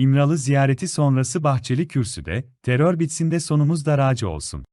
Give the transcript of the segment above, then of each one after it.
İmralı ziyareti sonrası Bahçeli kürsüde, terör bitsin de sonumuz daracı olsun.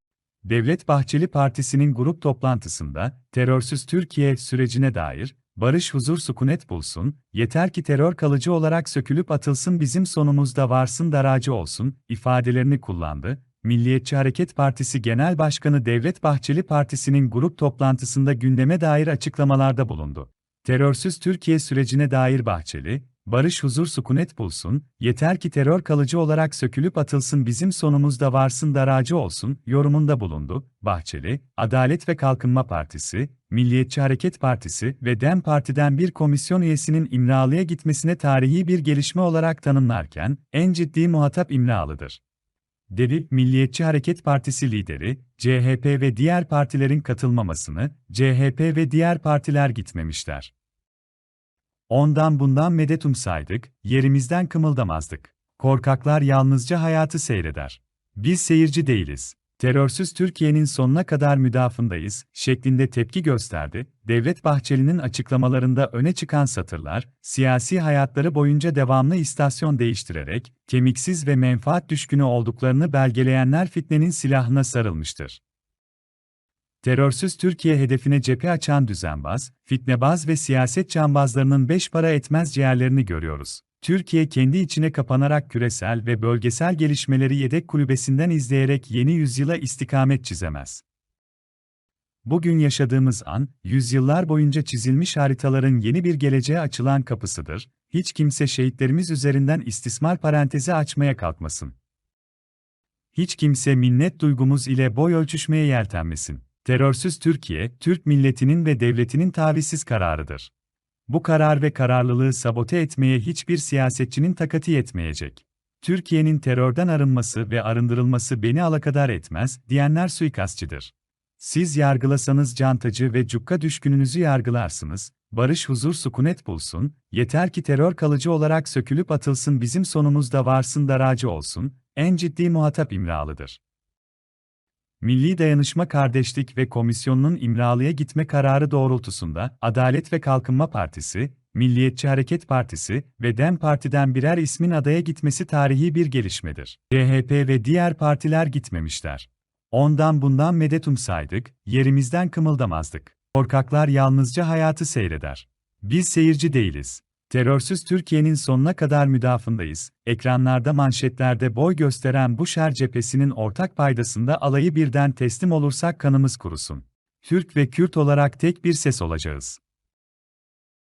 Devlet Bahçeli Partisi'nin grup toplantısında, terörsüz Türkiye sürecine dair, barış huzur sükunet bulsun, yeter ki terör kalıcı olarak sökülüp atılsın bizim sonumuzda varsın daracı olsun, ifadelerini kullandı. Milliyetçi Hareket Partisi Genel Başkanı Devlet Bahçeli Partisi'nin grup toplantısında gündeme dair açıklamalarda bulundu. Terörsüz Türkiye sürecine dair Bahçeli, barış huzur sükunet bulsun, yeter ki terör kalıcı olarak sökülüp atılsın bizim sonumuzda varsın daracı olsun, yorumunda bulundu. Bahçeli, Adalet ve Kalkınma Partisi, Milliyetçi Hareket Partisi ve DEM Parti'den bir komisyon üyesinin İmralı'ya gitmesine tarihi bir gelişme olarak tanımlarken, en ciddi muhatap İmralı'dır. Dedi, Milliyetçi Hareket Partisi lideri, CHP ve diğer partilerin katılmamasını, CHP ve diğer partiler gitmemişler. Ondan bundan medet umsaydık, yerimizden kımıldamazdık. Korkaklar yalnızca hayatı seyreder. Biz seyirci değiliz. Terörsüz Türkiye'nin sonuna kadar müdafındayız, şeklinde tepki gösterdi. Devlet Bahçeli'nin açıklamalarında öne çıkan satırlar, siyasi hayatları boyunca devamlı istasyon değiştirerek, kemiksiz ve menfaat düşkünü olduklarını belgeleyenler fitnenin silahına sarılmıştır. Terörsüz Türkiye hedefine cephe açan düzenbaz, fitnebaz ve siyaset cambazlarının beş para etmez ciğerlerini görüyoruz. Türkiye kendi içine kapanarak küresel ve bölgesel gelişmeleri yedek kulübesinden izleyerek yeni yüzyıla istikamet çizemez. Bugün yaşadığımız an, yüzyıllar boyunca çizilmiş haritaların yeni bir geleceğe açılan kapısıdır. Hiç kimse şehitlerimiz üzerinden istismar parantezi açmaya kalkmasın. Hiç kimse minnet duygumuz ile boy ölçüşmeye yeltenmesin. Terörsüz Türkiye, Türk milletinin ve devletinin tavizsiz kararıdır. Bu karar ve kararlılığı sabote etmeye hiçbir siyasetçinin takati yetmeyecek. Türkiye'nin terörden arınması ve arındırılması beni alakadar etmez, diyenler suikastçıdır. Siz yargılasanız cantacı ve cukka düşkününüzü yargılarsınız, barış huzur sükunet bulsun, yeter ki terör kalıcı olarak sökülüp atılsın bizim sonumuzda varsın daracı olsun, en ciddi muhatap İmralı'dır. Milli Dayanışma Kardeşlik ve Komisyonu'nun İmralı'ya gitme kararı doğrultusunda Adalet ve Kalkınma Partisi, Milliyetçi Hareket Partisi ve DEM Parti'den birer ismin adaya gitmesi tarihi bir gelişmedir. CHP ve diğer partiler gitmemişler. Ondan bundan medet umsaydık, yerimizden kımıldamazdık. Korkaklar yalnızca hayatı seyreder. Biz seyirci değiliz. Terörsüz Türkiye'nin sonuna kadar müdafındayız. Ekranlarda manşetlerde boy gösteren bu şer cephesinin ortak paydasında alayı birden teslim olursak kanımız kurusun. Türk ve Kürt olarak tek bir ses olacağız.